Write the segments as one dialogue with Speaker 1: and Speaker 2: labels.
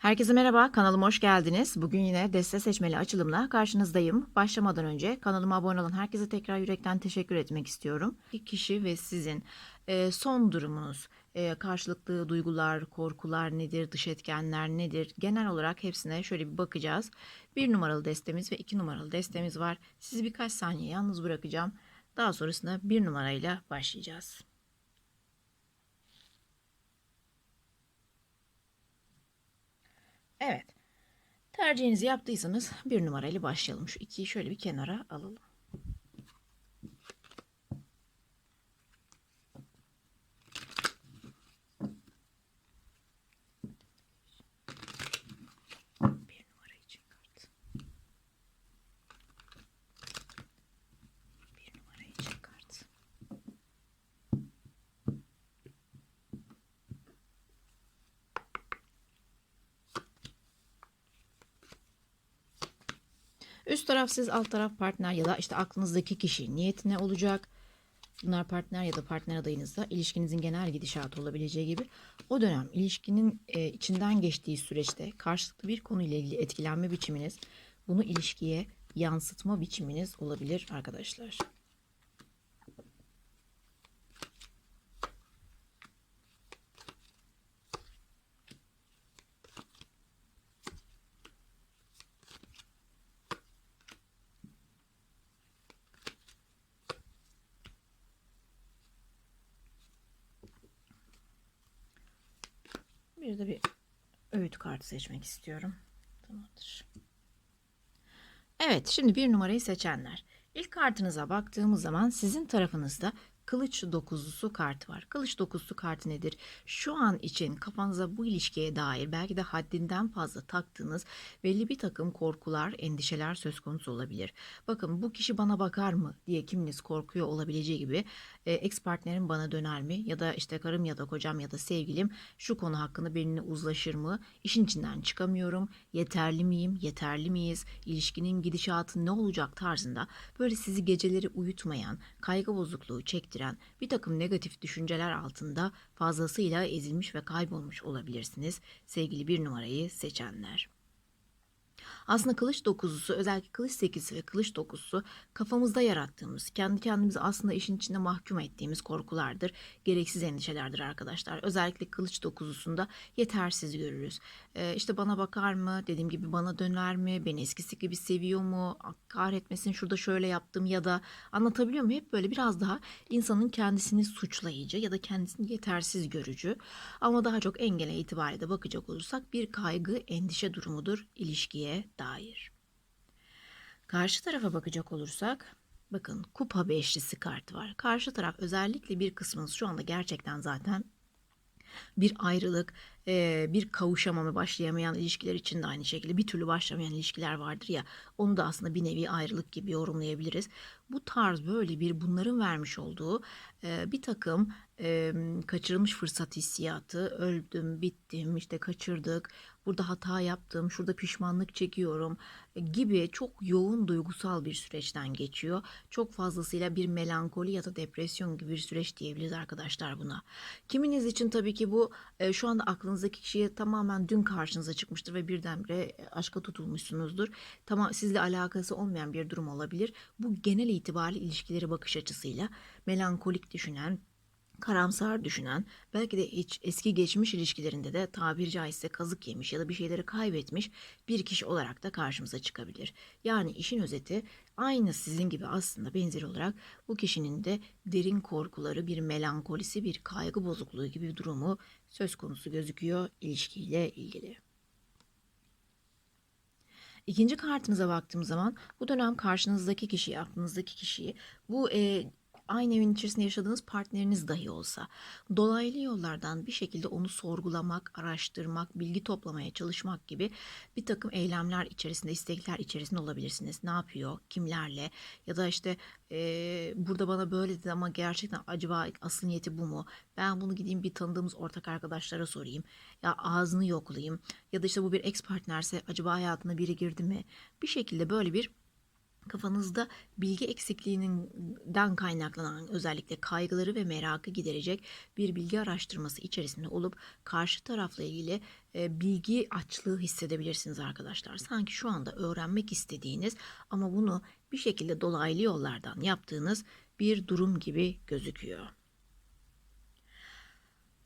Speaker 1: Herkese merhaba, kanalıma hoş geldiniz. Bugün yine deste seçmeli açılımla karşınızdayım. Başlamadan önce kanalıma abone olan herkese tekrar yürekten teşekkür etmek istiyorum. İki kişi ve sizin e, son durumunuz, e, karşılıklı duygular, korkular nedir, dış etkenler nedir? Genel olarak hepsine şöyle bir bakacağız. Bir numaralı destemiz ve iki numaralı destemiz var. Sizi birkaç saniye yalnız bırakacağım. Daha sonrasında bir numarayla başlayacağız. Evet. Tercihinizi yaptıysanız bir numarayla başlayalım. Şu ikiyi şöyle bir kenara alalım. Bir numara için kart. Bir numara için kart. Üst taraf siz, alt taraf partner ya da işte aklınızdaki kişi niyetine olacak. Bunlar partner ya da partner adayınızda ilişkinizin genel gidişatı olabileceği gibi o dönem ilişkinin e, içinden geçtiği süreçte karşılıklı bir konuyla ilgili etkilenme biçiminiz bunu ilişkiye yansıtma biçiminiz olabilir arkadaşlar. Bir de bir kartı seçmek istiyorum. Tamamdır. Evet, şimdi bir numarayı seçenler. İlk kartınıza baktığımız zaman sizin tarafınızda kılıç dokuzlusu kartı var. Kılıç dokuzlusu kartı nedir? Şu an için kafanıza bu ilişkiye dair belki de haddinden fazla taktığınız belli bir takım korkular, endişeler söz konusu olabilir. Bakın bu kişi bana bakar mı diye kiminiz korkuyor olabileceği gibi e, ex partnerim bana döner mi ya da işte karım ya da kocam ya da sevgilim şu konu hakkında benimle uzlaşır mı? İşin içinden çıkamıyorum. Yeterli miyim? Yeterli miyiz? İlişkinin gidişatı ne olacak tarzında böyle sizi geceleri uyutmayan, kaygı bozukluğu çektiren bir takım negatif düşünceler altında fazlasıyla ezilmiş ve kaybolmuş olabilirsiniz sevgili bir numarayı seçenler. Aslında kılıç dokuzusu özellikle kılıç sekizisi ve kılıç dokuzusu kafamızda yarattığımız, kendi kendimizi aslında işin içinde mahkum ettiğimiz korkulardır. Gereksiz endişelerdir arkadaşlar. Özellikle kılıç dokuzusunda yetersiz görürüz. Ee, işte bana bakar mı? Dediğim gibi bana döner mi? Beni eskisi gibi seviyor mu? Kahretmesin şurada şöyle yaptım ya da anlatabiliyor muyum? Hep böyle biraz daha insanın kendisini suçlayıcı ya da kendisini yetersiz görücü. Ama daha çok engele itibariyle bakacak olursak bir kaygı, endişe durumudur ilişkiye dair. Karşı tarafa bakacak olursak bakın kupa beşlisi kart var. Karşı taraf özellikle bir kısmınız şu anda gerçekten zaten bir ayrılık, bir kavuşamama başlayamayan ilişkiler için de aynı şekilde bir türlü başlamayan ilişkiler vardır ya onu da aslında bir nevi ayrılık gibi yorumlayabiliriz. Bu tarz böyle bir bunların vermiş olduğu bir takım kaçırılmış fırsat hissiyatı, öldüm, bittim, işte kaçırdık, burada hata yaptım, şurada pişmanlık çekiyorum gibi çok yoğun duygusal bir süreçten geçiyor. Çok fazlasıyla bir melankoli ya da depresyon gibi bir süreç diyebiliriz arkadaşlar buna. Kiminiz için tabii ki bu şu anda aklınızdaki kişiye tamamen dün karşınıza çıkmıştır ve birdenbire aşka tutulmuşsunuzdur. Tamam sizle alakası olmayan bir durum olabilir. Bu genel itibariyle ilişkileri bakış açısıyla melankolik düşünen, karamsar düşünen, belki de hiç eski geçmiş ilişkilerinde de tabiri caizse kazık yemiş ya da bir şeyleri kaybetmiş bir kişi olarak da karşımıza çıkabilir. Yani işin özeti aynı sizin gibi aslında benzer olarak bu kişinin de derin korkuları, bir melankolisi, bir kaygı bozukluğu gibi bir durumu söz konusu gözüküyor ilişkiyle ilgili. İkinci kartınıza baktığım zaman bu dönem karşınızdaki kişiyi, aklınızdaki kişiyi bu e, aynı evin içerisinde yaşadığınız partneriniz dahi olsa dolaylı yollardan bir şekilde onu sorgulamak, araştırmak, bilgi toplamaya çalışmak gibi bir takım eylemler içerisinde, istekler içerisinde olabilirsiniz. Ne yapıyor, kimlerle ya da işte e, burada bana böyle dedi ama gerçekten acaba asıl niyeti bu mu? Ben bunu gideyim bir tanıdığımız ortak arkadaşlara sorayım. Ya ağzını yoklayayım ya da işte bu bir ex partnerse acaba hayatına biri girdi mi? Bir şekilde böyle bir kafanızda bilgi eksikliğinden kaynaklanan özellikle kaygıları ve merakı giderecek bir bilgi araştırması içerisinde olup karşı tarafla ilgili e, bilgi açlığı hissedebilirsiniz arkadaşlar. Sanki şu anda öğrenmek istediğiniz ama bunu bir şekilde dolaylı yollardan yaptığınız bir durum gibi gözüküyor.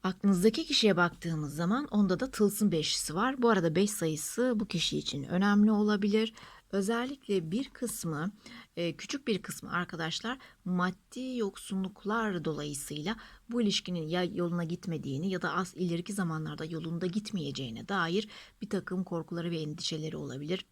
Speaker 1: Aklınızdaki kişiye baktığımız zaman onda da tılsım beşlisi var. Bu arada 5 sayısı bu kişi için önemli olabilir. Özellikle bir kısmı, e, küçük bir kısmı arkadaşlar maddi yoksunluklar dolayısıyla bu ilişkinin ya yoluna gitmediğini ya da az ileriki zamanlarda yolunda gitmeyeceğine dair bir takım korkuları ve endişeleri olabilir.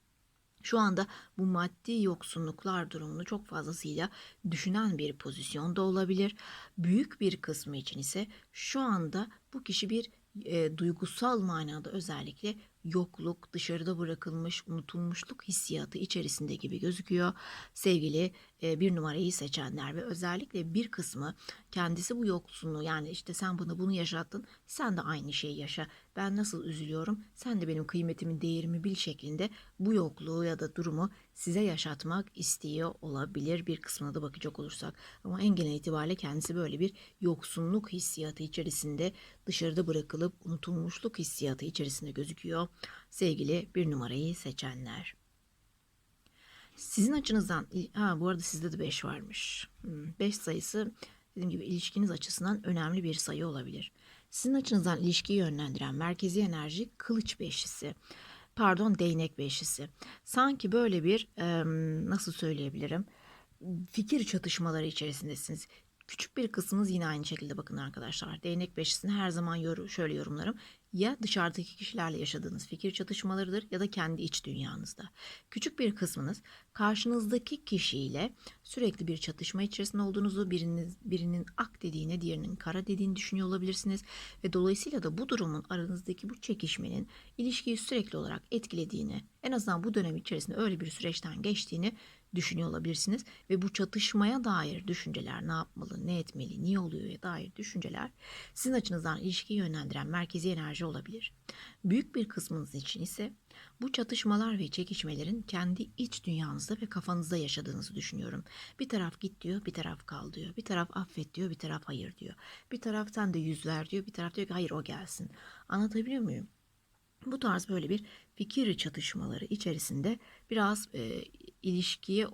Speaker 1: Şu anda bu maddi yoksunluklar durumunu çok fazlasıyla düşünen bir pozisyonda olabilir. Büyük bir kısmı için ise şu anda bu kişi bir e, duygusal manada özellikle yokluk, dışarıda bırakılmış, unutulmuşluk hissiyatı içerisinde gibi gözüküyor. Sevgili e, bir numarayı seçenler ve özellikle bir kısmı kendisi bu yoksunluğu yani işte sen bana bunu yaşattın, sen de aynı şeyi yaşa. Ben nasıl üzülüyorum, sen de benim kıymetimin değerimi bil şeklinde bu yokluğu ya da durumu size yaşatmak istiyor olabilir bir kısmına da bakacak olursak. Ama en genel itibariyle kendisi böyle bir yoksunluk hissiyatı içerisinde dışarıda bırakılıp unutulmuşluk hissiyatı içerisinde gözüküyor sevgili bir numarayı seçenler. Sizin açınızdan, ha bu arada sizde de 5 varmış. 5 hmm, sayısı dediğim gibi ilişkiniz açısından önemli bir sayı olabilir. Sizin açınızdan ilişkiyi yönlendiren merkezi enerji kılıç beşlisi. Pardon değnek beşlisi. Sanki böyle bir nasıl söyleyebilirim? Fikir çatışmaları içerisindesiniz. Küçük bir kısmınız yine aynı şekilde bakın arkadaşlar. Değnek beşisini her zaman şöyle yorumlarım. Ya dışarıdaki kişilerle yaşadığınız fikir çatışmalarıdır ya da kendi iç dünyanızda. Küçük bir kısmınız karşınızdaki kişiyle sürekli bir çatışma içerisinde olduğunuzu, biriniz, birinin ak dediğine diğerinin kara dediğini düşünüyor olabilirsiniz. Ve dolayısıyla da bu durumun aranızdaki bu çekişmenin ilişkiyi sürekli olarak etkilediğini, en azından bu dönem içerisinde öyle bir süreçten geçtiğini düşünüyor olabilirsiniz ve bu çatışmaya dair düşünceler ne yapmalı, ne etmeli, niye oluyor dair düşünceler sizin açınızdan ilişkiyi yönlendiren merkezi enerji olabilir. Büyük bir kısmınız için ise bu çatışmalar ve çekişmelerin kendi iç dünyanızda ve kafanızda yaşadığınızı düşünüyorum. Bir taraf git diyor, bir taraf kal diyor. Bir taraf affet diyor, bir taraf hayır diyor. Bir taraftan da yüz ver diyor, bir taraf diyor ki hayır o gelsin. Anlatabiliyor muyum? Bu tarz böyle bir fikir çatışmaları içerisinde biraz e, ilişkiye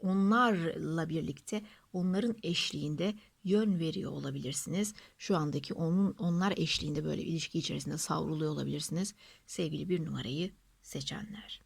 Speaker 1: onlarla birlikte onların eşliğinde yön veriyor olabilirsiniz. Şu andaki onun onlar eşliğinde böyle ilişki içerisinde savruluyor olabilirsiniz. Sevgili bir numarayı seçenler.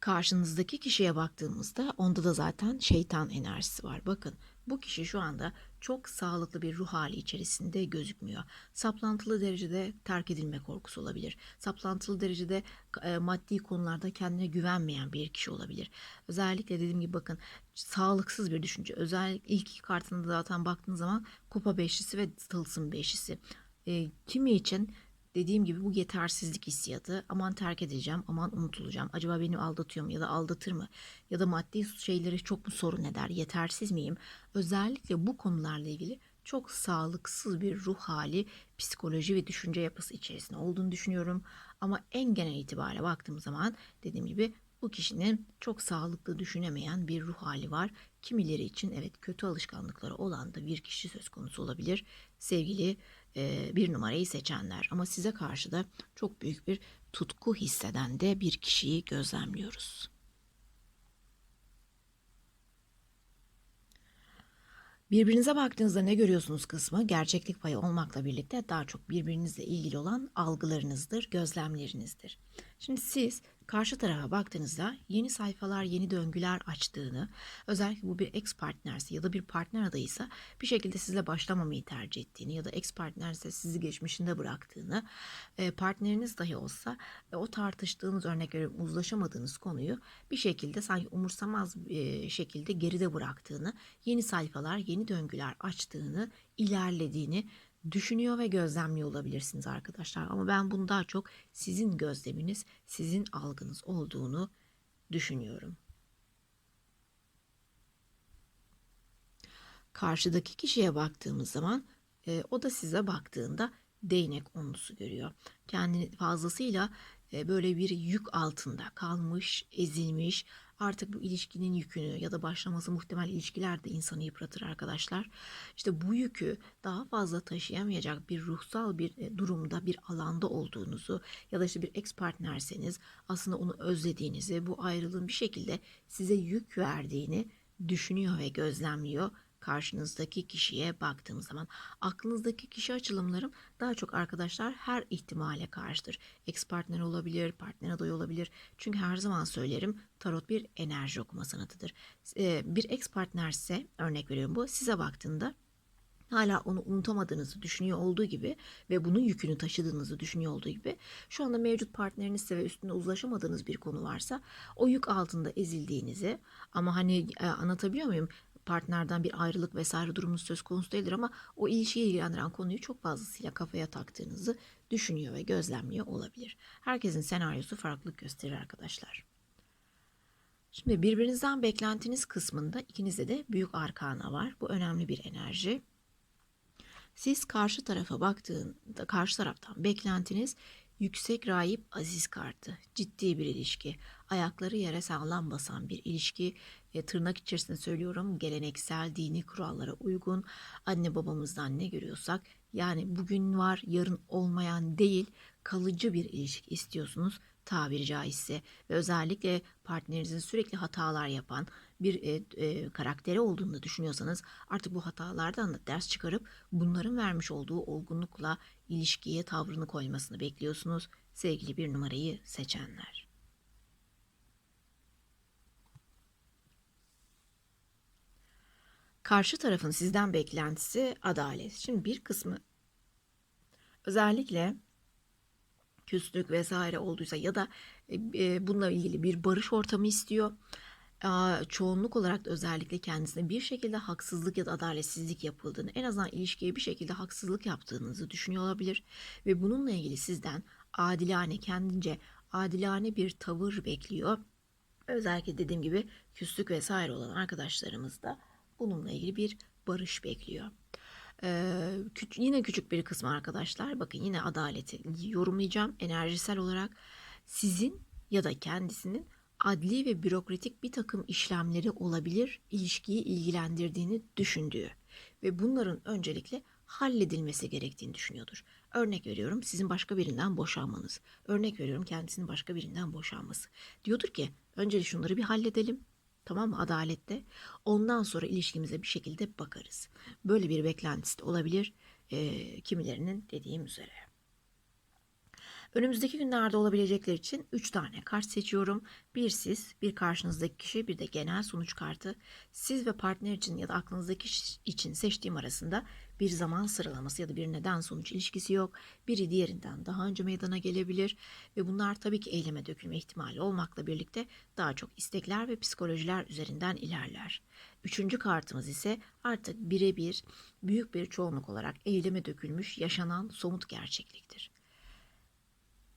Speaker 1: Karşınızdaki kişiye baktığımızda onda da zaten şeytan enerjisi var. Bakın bu kişi şu anda çok sağlıklı bir ruh hali içerisinde gözükmüyor. Saplantılı derecede terk edilme korkusu olabilir. Saplantılı derecede e, maddi konularda kendine güvenmeyen bir kişi olabilir. Özellikle dediğim gibi bakın sağlıksız bir düşünce. Özellikle ilk iki kartında zaten baktığınız zaman kupa beşlisi ve tılsım beşlisi. E, kimi için Dediğim gibi bu yetersizlik hissiyatı. Aman terk edeceğim, aman unutulacağım. Acaba beni aldatıyor mu ya da aldatır mı? Ya da maddi şeyleri çok mu sorun eder? Yetersiz miyim? Özellikle bu konularla ilgili çok sağlıksız bir ruh hali, psikoloji ve düşünce yapısı içerisinde olduğunu düşünüyorum. Ama en genel itibariyle baktığım zaman dediğim gibi bu kişinin çok sağlıklı düşünemeyen bir ruh hali var. Kimileri için evet kötü alışkanlıkları olan da bir kişi söz konusu olabilir. Sevgili e, bir numarayı seçenler ama size karşı da çok büyük bir tutku hisseden de bir kişiyi gözlemliyoruz. Birbirinize baktığınızda ne görüyorsunuz kısmı gerçeklik payı olmakla birlikte daha çok birbirinizle ilgili olan algılarınızdır, gözlemlerinizdir. Şimdi siz karşı tarafa baktığınızda yeni sayfalar, yeni döngüler açtığını, özellikle bu bir ex partnerse ya da bir partner adayıysa bir şekilde sizle başlamamayı tercih ettiğini ya da ex partnerse sizi geçmişinde bıraktığını, e, partneriniz dahi olsa e, o tartıştığınız örnek veriyorum uzlaşamadığınız konuyu bir şekilde sanki umursamaz e, şekilde geride bıraktığını, yeni sayfalar, yeni döngüler açtığını, ilerlediğini düşünüyor ve gözlemliyor olabilirsiniz arkadaşlar. Ama ben bunu daha çok sizin gözleminiz, sizin algınız olduğunu düşünüyorum. Karşıdaki kişiye baktığımız zaman e, o da size baktığında değnek onlusu görüyor. Kendini fazlasıyla e, böyle bir yük altında kalmış, ezilmiş, artık bu ilişkinin yükünü ya da başlaması muhtemel ilişkiler de insanı yıpratır arkadaşlar. İşte bu yükü daha fazla taşıyamayacak bir ruhsal bir e, durumda, bir alanda olduğunuzu ya da işte bir ex partnerseniz aslında onu özlediğinizi, bu ayrılığın bir şekilde size yük verdiğini düşünüyor ve gözlemliyor karşınızdaki kişiye baktığım zaman aklınızdaki kişi açılımlarım daha çok arkadaşlar her ihtimale karşıdır. Ex partner olabilir, partner adayı olabilir. Çünkü her zaman söylerim tarot bir enerji okuma sanatıdır. Ee, bir ex partnerse örnek veriyorum bu size baktığında hala onu unutamadığınızı düşünüyor olduğu gibi ve bunun yükünü taşıdığınızı düşünüyor olduğu gibi şu anda mevcut partnerinizse ve üstünde uzlaşamadığınız bir konu varsa o yük altında ezildiğinizi ama hani e, anlatabiliyor muyum? Partnerden bir ayrılık vesaire durumunuz söz konusu değildir ama o ilişkiyi ilgilendiren konuyu çok fazlasıyla kafaya taktığınızı düşünüyor ve gözlemliyor olabilir. Herkesin senaryosu farklılık gösterir arkadaşlar. Şimdi birbirinizden beklentiniz kısmında ikinizde de büyük arkana var. Bu önemli bir enerji. Siz karşı tarafa baktığında karşı taraftan beklentiniz yüksek rahip aziz kartı. Ciddi bir ilişki. Ayakları yere sağlam basan bir ilişki. E, tırnak içerisinde söylüyorum geleneksel dini kurallara uygun. Anne babamızdan ne görüyorsak yani bugün var yarın olmayan değil kalıcı bir ilişki istiyorsunuz tabiri caizse ve özellikle partnerinizin sürekli hatalar yapan bir e, e, karakteri olduğunu düşünüyorsanız artık bu hatalardan da ders çıkarıp bunların vermiş olduğu olgunlukla ilişkiye tavrını koymasını bekliyorsunuz sevgili bir numarayı seçenler. Karşı tarafın sizden beklentisi adalet. Şimdi bir kısmı özellikle küslük vesaire olduysa ya da e, e, bununla ilgili bir barış ortamı istiyor. Çoğunluk olarak da özellikle kendisine bir şekilde haksızlık ya da adaletsizlik yapıldığını, en azından ilişkiye bir şekilde haksızlık yaptığınızı düşünüyor olabilir. Ve bununla ilgili sizden adilane, kendince adilane bir tavır bekliyor. Özellikle dediğim gibi küslük vesaire olan arkadaşlarımız da bununla ilgili bir barış bekliyor. Ee, yine küçük bir kısmı arkadaşlar. Bakın yine adaleti yorumlayacağım enerjisel olarak. Sizin ya da kendisinin adli ve bürokratik bir takım işlemleri olabilir ilişkiyi ilgilendirdiğini düşündüğü ve bunların öncelikle halledilmesi gerektiğini düşünüyordur. Örnek veriyorum sizin başka birinden boşanmanız. Örnek veriyorum kendisinin başka birinden boşanması. Diyordur ki önce şunları bir halledelim. Tamam mı? Adalette. Ondan sonra ilişkimize bir şekilde bakarız. Böyle bir beklentisi de olabilir. E, kimilerinin dediğim üzere. Önümüzdeki günlerde olabilecekler için 3 tane kart seçiyorum. Bir siz, bir karşınızdaki kişi, bir de genel sonuç kartı. Siz ve partner için ya da aklınızdaki kişi için seçtiğim arasında bir zaman sıralaması ya da bir neden sonuç ilişkisi yok. Biri diğerinden daha önce meydana gelebilir ve bunlar tabii ki eyleme dökülme ihtimali olmakla birlikte daha çok istekler ve psikolojiler üzerinden ilerler. Üçüncü kartımız ise artık birebir büyük bir çoğunluk olarak eyleme dökülmüş yaşanan somut gerçekliktir.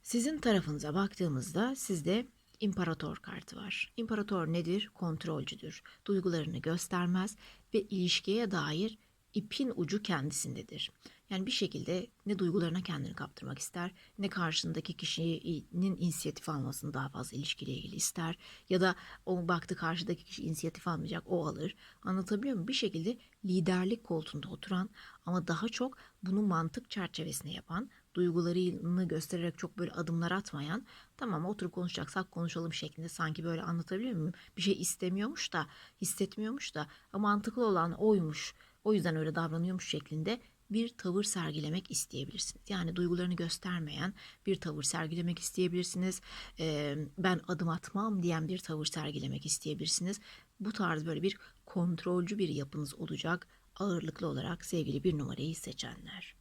Speaker 1: Sizin tarafınıza baktığımızda sizde İmparator kartı var. İmparator nedir? Kontrolcüdür. Duygularını göstermez ve ilişkiye dair ipin ucu kendisindedir. Yani bir şekilde ne duygularına kendini kaptırmak ister, ne karşısındaki kişinin inisiyatif almasını daha fazla ilişkiyle ilgili ister. Ya da o baktı karşıdaki kişi inisiyatif almayacak, o alır. Anlatabiliyor muyum? Bir şekilde liderlik koltuğunda oturan ama daha çok bunu mantık çerçevesinde yapan, duygularını göstererek çok böyle adımlar atmayan tamam oturup konuşacaksak konuşalım şeklinde sanki böyle anlatabiliyor muyum? Bir şey istemiyormuş da hissetmiyormuş da mantıklı olan oymuş o yüzden öyle davranıyormuş şeklinde bir tavır sergilemek isteyebilirsiniz. Yani duygularını göstermeyen bir tavır sergilemek isteyebilirsiniz. Ee, ben adım atmam diyen bir tavır sergilemek isteyebilirsiniz. Bu tarz böyle bir kontrolcü bir yapınız olacak ağırlıklı olarak sevgili bir numarayı seçenler.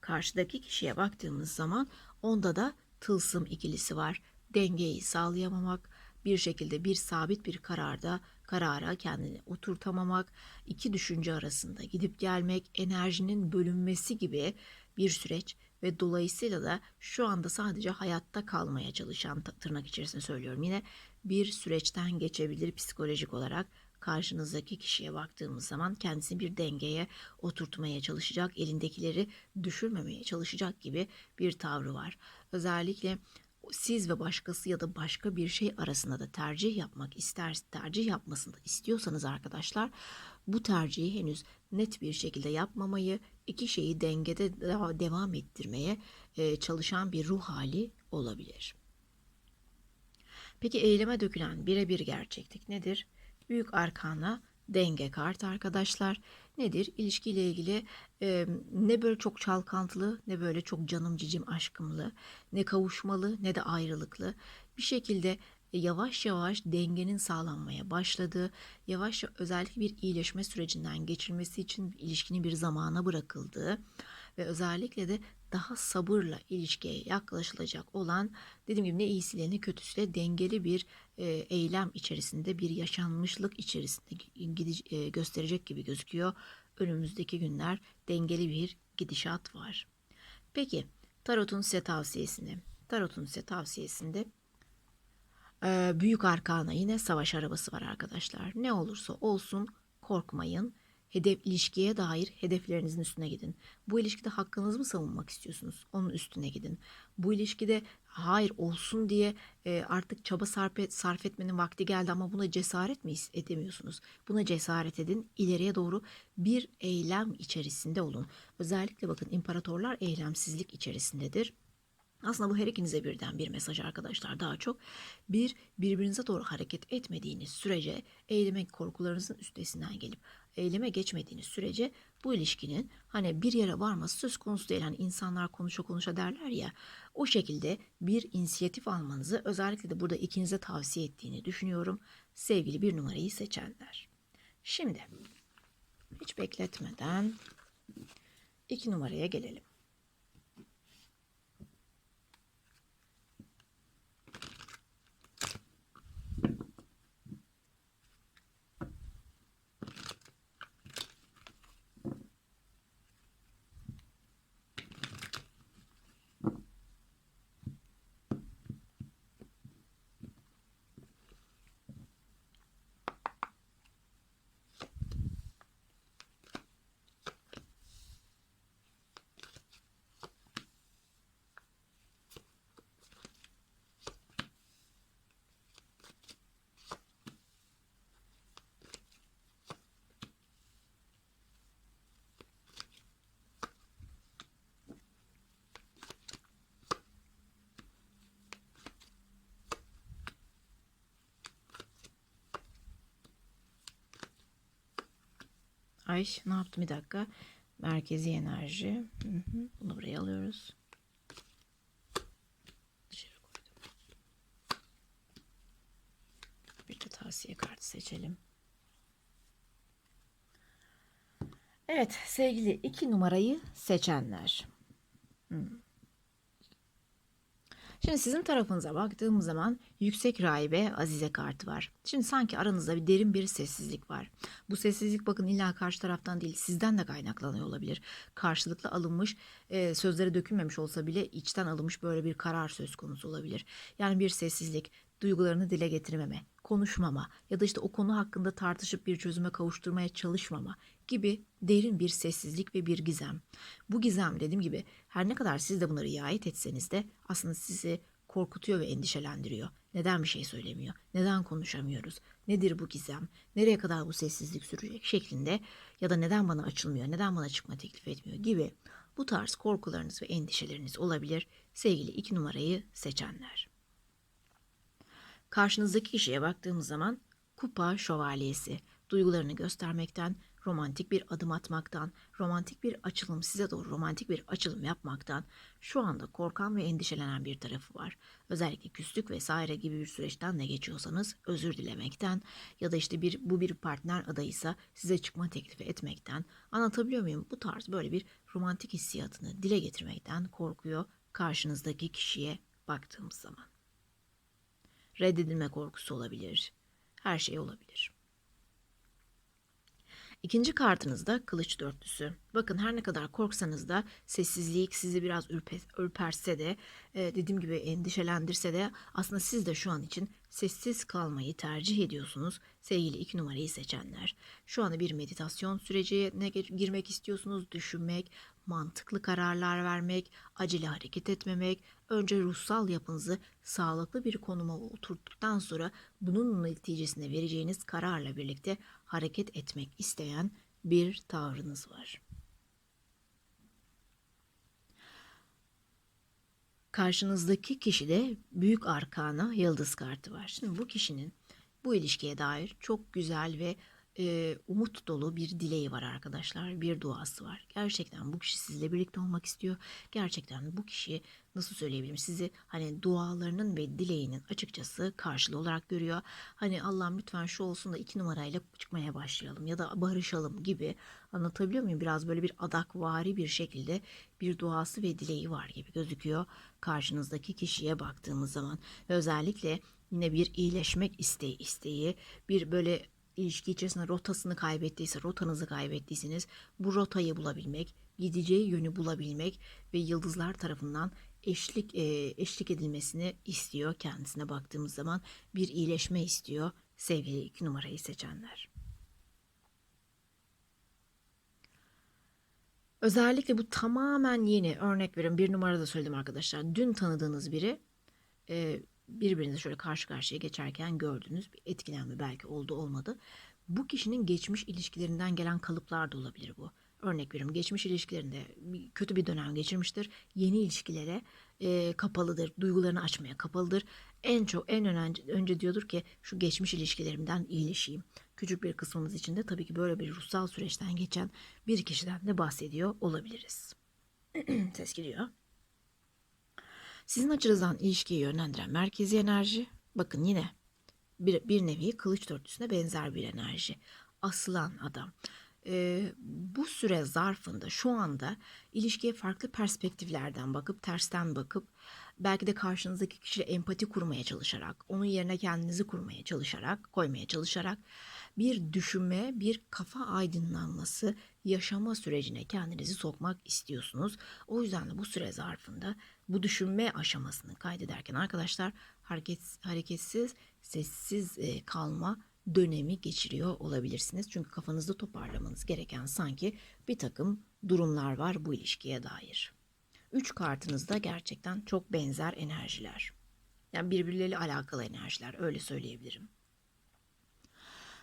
Speaker 1: Karşıdaki kişiye baktığımız zaman onda da tılsım ikilisi var. Dengeyi sağlayamamak, bir şekilde bir sabit bir kararda karara kendini oturtamamak, iki düşünce arasında gidip gelmek, enerjinin bölünmesi gibi bir süreç ve dolayısıyla da şu anda sadece hayatta kalmaya çalışan tırnak içerisinde söylüyorum yine bir süreçten geçebilir psikolojik olarak karşınızdaki kişiye baktığımız zaman kendisini bir dengeye oturtmaya çalışacak, elindekileri düşürmemeye çalışacak gibi bir tavrı var. Özellikle siz ve başkası ya da başka bir şey arasında da tercih yapmak ister, tercih yapmasını da istiyorsanız arkadaşlar bu tercihi henüz net bir şekilde yapmamayı, iki şeyi dengede devam ettirmeye e, çalışan bir ruh hali olabilir. Peki eyleme dökülen birebir gerçeklik nedir? Büyük arkana denge kart arkadaşlar. Nedir? İlişkiyle ilgili e, ne böyle çok çalkantılı ne böyle çok canım cicim aşkımlı ne kavuşmalı ne de ayrılıklı bir şekilde yavaş yavaş dengenin sağlanmaya başladığı, yavaş özellikle bir iyileşme sürecinden geçirmesi için ilişkinin bir zamana bırakıldığı ve özellikle de daha sabırla ilişkiye yaklaşılacak olan dediğim gibi ne iyisiyle ne kötüsüyle dengeli bir e, eylem içerisinde bir yaşanmışlık içerisinde e, gösterecek gibi gözüküyor. Önümüzdeki günler dengeli bir gidişat var. Peki Tarot'un size tavsiyesini. Tarot'un size tavsiyesinde e, büyük arkana yine savaş arabası var arkadaşlar. Ne olursa olsun korkmayın hedef ilişkiye dair hedeflerinizin üstüne gidin. Bu ilişkide hakkınızı mı savunmak istiyorsunuz? Onun üstüne gidin. Bu ilişkide hayır olsun diye e, artık çaba sarf, et, sarf etmenin vakti geldi ama buna cesaret mi edemiyorsunuz? Buna cesaret edin. İleriye doğru bir eylem içerisinde olun. Özellikle bakın imparatorlar eylemsizlik içerisindedir. Aslında bu her ikinize birden bir mesaj arkadaşlar daha çok. Bir, birbirinize doğru hareket etmediğiniz sürece eyleme korkularınızın üstesinden gelip eyleme geçmediğiniz sürece bu ilişkinin hani bir yere varması söz konusu değil. Hani insanlar konuşa konuşa derler ya o şekilde bir inisiyatif almanızı özellikle de burada ikinize tavsiye ettiğini düşünüyorum. Sevgili bir numarayı seçenler. Şimdi hiç bekletmeden iki numaraya gelelim. Ay ne yaptım bir dakika. Merkezi enerji. Bunu buraya alıyoruz. Dışarı koydum. Bir de tavsiye kartı seçelim. Evet sevgili iki numarayı seçenler. Hmm. Şimdi sizin tarafınıza baktığım zaman yüksek rahibe Azize kartı var. Şimdi sanki aranızda bir derin bir sessizlik var. Bu sessizlik bakın illa karşı taraftan değil sizden de kaynaklanıyor olabilir. Karşılıklı alınmış e, sözlere dökülmemiş olsa bile içten alınmış böyle bir karar söz konusu olabilir. Yani bir sessizlik, duygularını dile getirmeme, konuşmama ya da işte o konu hakkında tartışıp bir çözüme kavuşturmaya çalışmama gibi derin bir sessizlik ve bir gizem. Bu gizem dediğim gibi her ne kadar siz de bunları riayet etseniz de aslında sizi korkutuyor ve endişelendiriyor. Neden bir şey söylemiyor? Neden konuşamıyoruz? Nedir bu gizem? Nereye kadar bu sessizlik sürecek şeklinde ya da neden bana açılmıyor? Neden bana çıkma teklif etmiyor gibi bu tarz korkularınız ve endişeleriniz olabilir sevgili iki numarayı seçenler. Karşınızdaki kişiye baktığımız zaman kupa şövalyesi duygularını göstermekten, romantik bir adım atmaktan, romantik bir açılım size doğru romantik bir açılım yapmaktan şu anda korkan ve endişelenen bir tarafı var. Özellikle küslük vesaire gibi bir süreçten ne geçiyorsanız özür dilemekten ya da işte bir bu bir partner adayıysa size çıkma teklifi etmekten anlatabiliyor muyum? Bu tarz böyle bir romantik hissiyatını dile getirmekten korkuyor karşınızdaki kişiye baktığımız zaman. Reddedilme korkusu olabilir. Her şey olabilir. İkinci kartınız da kılıç dörtlüsü. Bakın her ne kadar korksanız da sessizlik sizi biraz ürpe, ürperse de e, dediğim gibi endişelendirse de aslında siz de şu an için sessiz kalmayı tercih ediyorsunuz sevgili iki numarayı seçenler. Şu anda bir meditasyon sürecine girmek istiyorsunuz, düşünmek, mantıklı kararlar vermek, acele hareket etmemek, önce ruhsal yapınızı sağlıklı bir konuma oturttuktan sonra bunun neticesinde vereceğiniz kararla birlikte hareket etmek isteyen bir tavrınız var. Karşınızdaki kişide büyük arkana yıldız kartı var. Şimdi bu kişinin bu ilişkiye dair çok güzel ve e, umut dolu bir dileği var arkadaşlar. Bir duası var. Gerçekten bu kişi sizle birlikte olmak istiyor. Gerçekten bu kişi nasıl söyleyebilirim sizi hani dualarının ve dileğinin açıkçası karşılığı olarak görüyor. Hani Allah'ım lütfen şu olsun da iki numarayla çıkmaya başlayalım ya da barışalım gibi anlatabiliyor muyum? Biraz böyle bir adakvari bir şekilde bir duası ve dileği var gibi gözüküyor karşınızdaki kişiye baktığımız zaman. Ve özellikle yine bir iyileşmek isteği isteği bir böyle ilişki içerisinde rotasını kaybettiyse, rotanızı kaybettiyseniz bu rotayı bulabilmek, gideceği yönü bulabilmek ve yıldızlar tarafından eşlik e, eşlik edilmesini istiyor kendisine baktığımız zaman bir iyileşme istiyor sevgili iki numarayı seçenler. Özellikle bu tamamen yeni örnek verin bir numarada söyledim arkadaşlar. Dün tanıdığınız biri e, birbirinizi şöyle karşı karşıya geçerken gördünüz. Bir etkilenme belki oldu olmadı. Bu kişinin geçmiş ilişkilerinden gelen kalıplar da olabilir bu. Örnek veriyorum geçmiş ilişkilerinde kötü bir dönem geçirmiştir. Yeni ilişkilere e, kapalıdır. Duygularını açmaya kapalıdır. En çok en önce, önce diyordur ki şu geçmiş ilişkilerimden iyileşeyim. Küçük bir kısmımız için de tabii ki böyle bir ruhsal süreçten geçen bir kişiden de bahsediyor olabiliriz. Ses geliyor. Sizin açınızdan ilişkiyi yönlendiren merkezi enerji, bakın yine bir, bir nevi kılıç dörtlüsüne benzer bir enerji. Asılan adam. Ee, bu süre zarfında şu anda ilişkiye farklı perspektiflerden bakıp, tersten bakıp, belki de karşınızdaki kişiyle empati kurmaya çalışarak, onun yerine kendinizi kurmaya çalışarak, koymaya çalışarak bir düşünme, bir kafa aydınlanması, yaşama sürecine kendinizi sokmak istiyorsunuz. O yüzden de bu süre zarfında bu düşünme aşamasını kaydederken arkadaşlar hareket, hareketsiz, sessiz e, kalma dönemi geçiriyor olabilirsiniz. Çünkü kafanızda toparlamanız gereken sanki bir takım durumlar var bu ilişkiye dair. Üç kartınızda gerçekten çok benzer enerjiler. Yani birbirleriyle alakalı enerjiler öyle söyleyebilirim.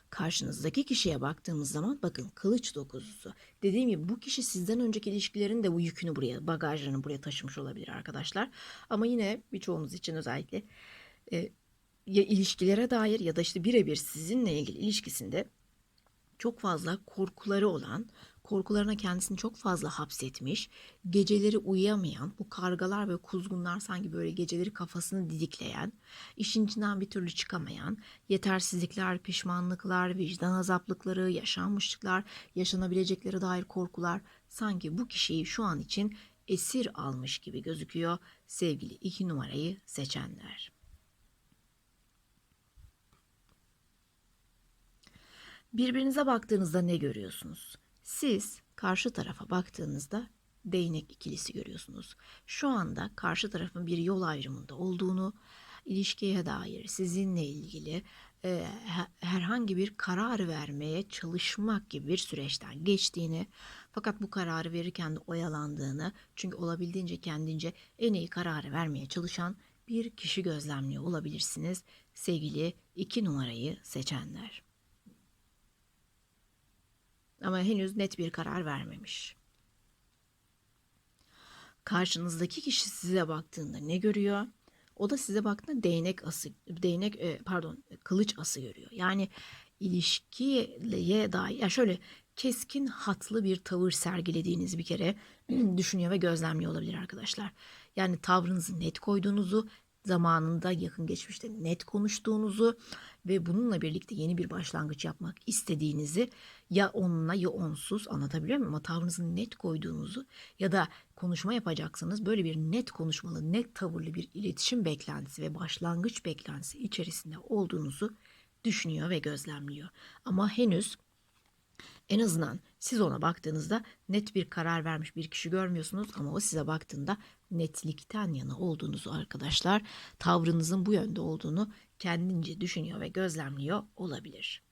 Speaker 1: Karşınızdaki kişiye baktığımız zaman bakın kılıç dokuzusu. Dediğim gibi bu kişi sizden önceki ilişkilerin de bu yükünü buraya, bagajlarını buraya taşımış olabilir arkadaşlar. Ama yine birçoğumuz için özellikle e, ya ilişkilere dair ya da işte birebir sizinle ilgili ilişkisinde çok fazla korkuları olan, korkularına kendisini çok fazla hapsetmiş, geceleri uyuyamayan, bu kargalar ve kuzgunlar sanki böyle geceleri kafasını didikleyen, işin içinden bir türlü çıkamayan, yetersizlikler, pişmanlıklar, vicdan azaplıkları, yaşanmışlıklar, yaşanabileceklere dair korkular sanki bu kişiyi şu an için esir almış gibi gözüküyor sevgili iki numarayı seçenler. Birbirinize baktığınızda ne görüyorsunuz? Siz karşı tarafa baktığınızda değnek ikilisi görüyorsunuz. Şu anda karşı tarafın bir yol ayrımında olduğunu, ilişkiye dair sizinle ilgili e, he- herhangi bir karar vermeye çalışmak gibi bir süreçten geçtiğini, fakat bu kararı verirken de oyalandığını, çünkü olabildiğince kendince en iyi kararı vermeye çalışan bir kişi gözlemliyor olabilirsiniz sevgili iki numarayı seçenler ama henüz net bir karar vermemiş. Karşınızdaki kişi size baktığında ne görüyor? O da size baktığında değnek ası, değnek e, pardon kılıç ası görüyor. Yani ilişkiye dair ya şöyle keskin hatlı bir tavır sergilediğiniz bir kere düşünüyor ve gözlemliyor olabilir arkadaşlar. Yani tavrınızı net koyduğunuzu, zamanında yakın geçmişte net konuştuğunuzu ve bununla birlikte yeni bir başlangıç yapmak istediğinizi ya onunla ya onsuz anlatabiliyor muyum? Ama tavrınızı net koyduğunuzu ya da konuşma yapacaksanız böyle bir net konuşmalı, net tavırlı bir iletişim beklentisi ve başlangıç beklentisi içerisinde olduğunuzu düşünüyor ve gözlemliyor. Ama henüz En azından siz ona baktığınızda net bir karar vermiş bir kişi görmüyorsunuz ama o size baktığında netlikten yana olduğunuzu arkadaşlar, tavrınızın bu yönde olduğunu kendince düşünüyor ve gözlemliyor olabilir.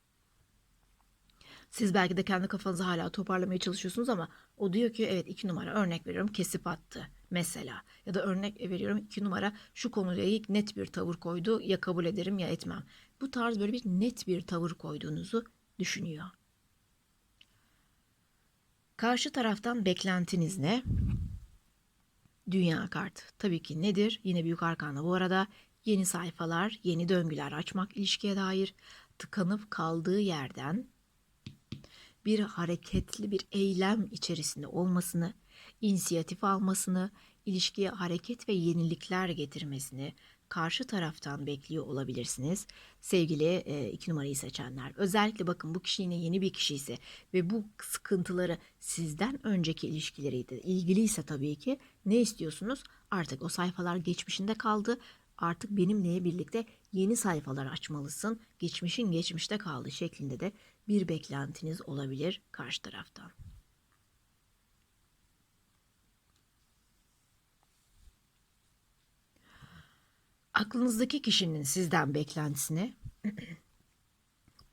Speaker 1: Siz belki de kendi kafanızı hala toparlamaya çalışıyorsunuz ama o diyor ki evet iki numara örnek veriyorum kesip attı mesela. Ya da örnek veriyorum iki numara şu konuya ilk net bir tavır koydu ya kabul ederim ya etmem. Bu tarz böyle bir net bir tavır koyduğunuzu düşünüyor. Karşı taraftan beklentiniz ne? Dünya kartı. Tabii ki nedir? Yine büyük arkanda bu arada yeni sayfalar, yeni döngüler açmak ilişkiye dair tıkanıp kaldığı yerden bir hareketli bir eylem içerisinde olmasını, inisiyatif almasını, ilişkiye hareket ve yenilikler getirmesini karşı taraftan bekliyor olabilirsiniz. Sevgili e, iki numarayı seçenler. Özellikle bakın bu kişi yine yeni bir kişi ise ve bu sıkıntıları sizden önceki ilişkileriyle ilgiliyse tabii ki ne istiyorsunuz? Artık o sayfalar geçmişinde kaldı. Artık benimle birlikte yeni sayfalar açmalısın. Geçmişin geçmişte kaldığı şeklinde de bir beklentiniz olabilir karşı taraftan. Aklınızdaki kişinin sizden beklentisine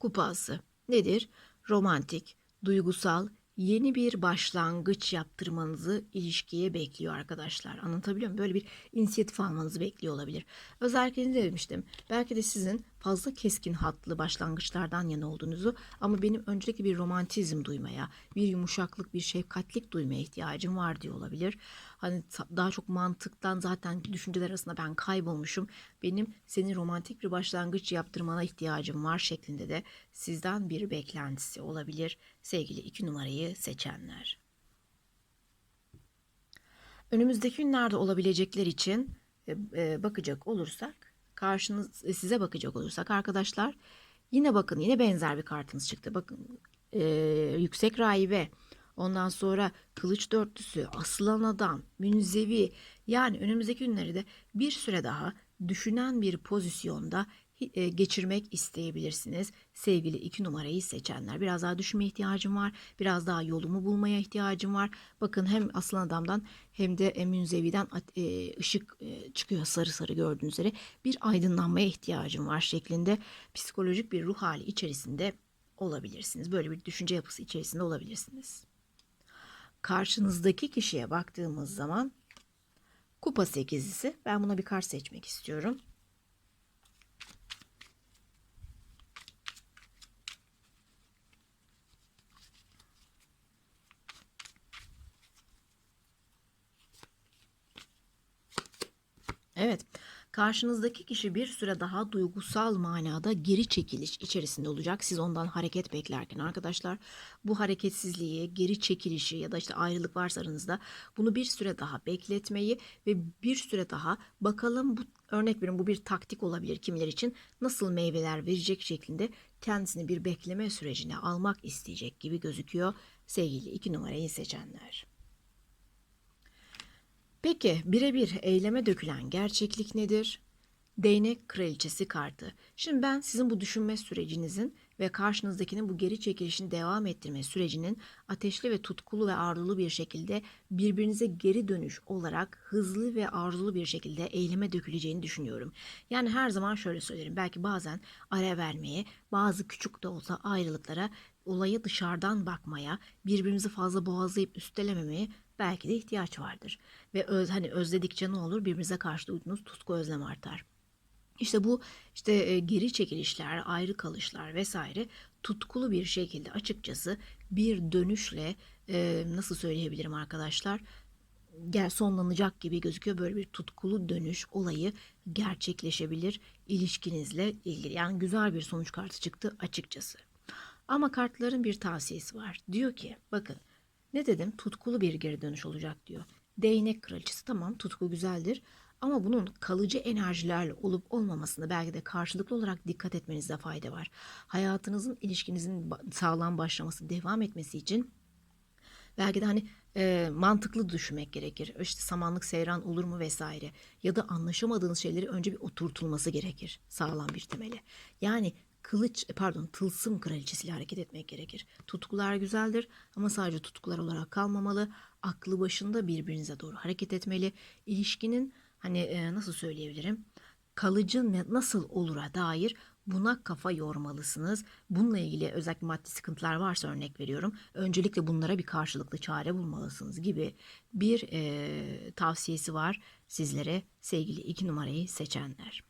Speaker 1: kupası nedir? Romantik, duygusal, yeni bir başlangıç yaptırmanızı ilişkiye bekliyor arkadaşlar. Anlatabiliyor muyum? Böyle bir inisiyatif almanızı bekliyor olabilir. Özellikle ne demiştim? Belki de sizin fazla keskin hatlı başlangıçlardan yana olduğunuzu ama benim öncelikle bir romantizm duymaya, bir yumuşaklık, bir şefkatlik duymaya ihtiyacım var diye olabilir. Hani daha çok mantıktan zaten düşünceler arasında ben kaybolmuşum. Benim senin romantik bir başlangıç yaptırmana ihtiyacım var şeklinde de sizden bir beklentisi olabilir sevgili iki numarayı seçenler. Önümüzdeki günlerde olabilecekler için e, e, bakacak olursak karşınız e, size bakacak olursak arkadaşlar yine bakın yine benzer bir kartınız çıktı. Bakın e, yüksek rahibe ondan sonra kılıç dörtlüsü aslan adam münzevi yani önümüzdeki günleri de bir süre daha düşünen bir pozisyonda geçirmek isteyebilirsiniz. Sevgili iki numarayı seçenler. Biraz daha düşünmeye ihtiyacım var. Biraz daha yolumu bulmaya ihtiyacım var. Bakın hem aslan adamdan hem de münzeviden e, ışık e, çıkıyor sarı sarı gördüğünüz üzere. Bir aydınlanmaya ihtiyacım var şeklinde psikolojik bir ruh hali içerisinde olabilirsiniz. Böyle bir düşünce yapısı içerisinde olabilirsiniz. Karşınızdaki kişiye baktığımız zaman kupa sekizlisi. Ben buna bir kart seçmek istiyorum. Evet. Karşınızdaki kişi bir süre daha duygusal manada geri çekiliş içerisinde olacak. Siz ondan hareket beklerken arkadaşlar bu hareketsizliği, geri çekilişi ya da işte ayrılık varsa aranızda bunu bir süre daha bekletmeyi ve bir süre daha bakalım bu örnek veriyorum bu bir taktik olabilir kimiler için nasıl meyveler verecek şeklinde kendisini bir bekleme sürecine almak isteyecek gibi gözüküyor sevgili iki numarayı seçenler. Peki birebir eyleme dökülen gerçeklik nedir? Değnek kraliçesi kartı. Şimdi ben sizin bu düşünme sürecinizin ve karşınızdakinin bu geri çekilişini devam ettirme sürecinin ateşli ve tutkulu ve arzulu bir şekilde birbirinize geri dönüş olarak hızlı ve arzulu bir şekilde eyleme döküleceğini düşünüyorum. Yani her zaman şöyle söylerim. Belki bazen ara vermeye, bazı küçük de olsa ayrılıklara, olaya dışarıdan bakmaya, birbirimizi fazla boğazlayıp üstelememeye belki de ihtiyaç vardır. Ve öz, hani özledikçe ne olur birbirinize karşı duyduğunuz tutku özlem artar. İşte bu işte e, geri çekilişler, ayrı kalışlar vesaire tutkulu bir şekilde açıkçası bir dönüşle e, nasıl söyleyebilirim arkadaşlar? Gel sonlanacak gibi gözüküyor. Böyle bir tutkulu dönüş olayı gerçekleşebilir ilişkinizle ilgili. Yani güzel bir sonuç kartı çıktı açıkçası. Ama kartların bir tavsiyesi var. Diyor ki bakın ne dedim? Tutkulu bir geri dönüş olacak diyor. Değnek kraliçesi tamam tutku güzeldir ama bunun kalıcı enerjilerle olup olmamasında belki de karşılıklı olarak dikkat etmenizde fayda var. Hayatınızın, ilişkinizin sağlam başlaması, devam etmesi için belki de hani e, mantıklı düşünmek gerekir. İşte samanlık seyran olur mu vesaire. Ya da anlaşamadığınız şeyleri önce bir oturtulması gerekir sağlam bir temeli. Yani kılıç e, pardon tılsım kraliçesiyle hareket etmek gerekir. Tutkular güzeldir ama sadece tutkular olarak kalmamalı. Aklı başında birbirinize doğru hareket etmeli. İlişkinin hani e, nasıl söyleyebilirim? Kalıcı ne- nasıl olura dair buna kafa yormalısınız. Bununla ilgili özellikle maddi sıkıntılar varsa örnek veriyorum. Öncelikle bunlara bir karşılıklı çare bulmalısınız gibi bir e, tavsiyesi var sizlere sevgili iki numarayı seçenler.